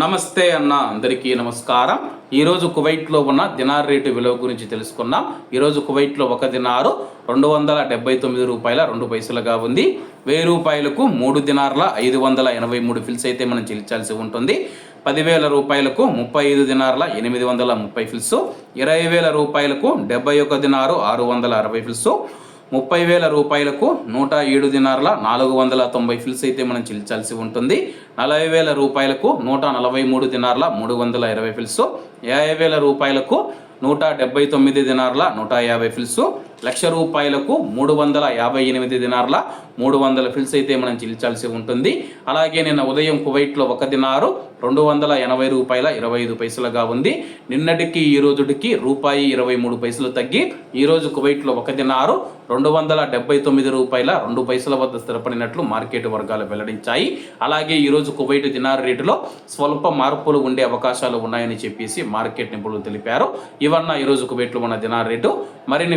నమస్తే అన్న అందరికీ నమస్కారం. ఈరోజు కువైట్లో ఉన్న దినార్ రేటు విలువ గురించి తెలుసుకున్నాం ఈరోజు కువైట్లో ఒక దినారు రెండు వందల డెబ్బై తొమ్మిది రూపాయల రెండు పైసలుగా ఉంది. వెయ్యి రూపాయలకు మూడు దినార్ల ఐదు వందల ఎనభై మూడు ఫిల్స్ అయితే మనం చెల్లించాల్సి ఉంటుంది. పదివేల రూపాయలకు ముప్పై ఐదు దినార్ల ఎనిమిది వందల ముప్పై ఫిల్స్. ఇరవై వేల రూపాయలకు డెబ్బై ఒక దినారు ఆరు వందల అరవై ఫిల్స్. ముప్పై వేల రూపాయలకు నూట ఏడు దినార్ల నాలుగు వందల తొంభై ఫిల్స్ అయితే మనం చెల్లించాల్సి ఉంటుంది. నలభై వేల రూపాయలకు నూట నలభై మూడు దినార్ల మూడు వందల ఇరవై ఫిల్స్. యాభై వేల రూపాయలకు నూట డెబ్బై తొమ్మిది దినార్ల నూట యాభై ఫిల్స్. లక్ష రూపాయలకు మూడు వందల యాభై ఎనిమిది దినార్ల మూడు వందల ఫిల్స్ అయితే మనం చెల్లించాల్సి ఉంటుంది. అలాగే నిన్న ఉదయం కువైట్లో ఒక దినారు రెండు వందల ఎనభై రూపాయల ఇరవై ఐదు పైసలుగా ఉంది. నిన్నటికి ఈ రోజుకి రూపాయి ఇరవై మూడు పైసలు తగ్గి ఈరోజు కువైట్లో ఒక దినారు రెండు వందల డెబ్బై తొమ్మిది రూపాయల రెండు పైసల వద్ద స్థిరపడినట్లు మార్కెట్ వర్గాలు వెల్లడించాయి. అలాగే ఈరోజు కువైట్ దినారు రేటులో స్వల్ప మార్పులు ఉండే అవకాశాలు ఉన్నాయని చెప్పేసి మార్కెట్ నిపుణులు తెలిపారు. ఇవన్న ఈరోజు కువైట్లో ఉన్న దినార్ రేటు. మరిన్ని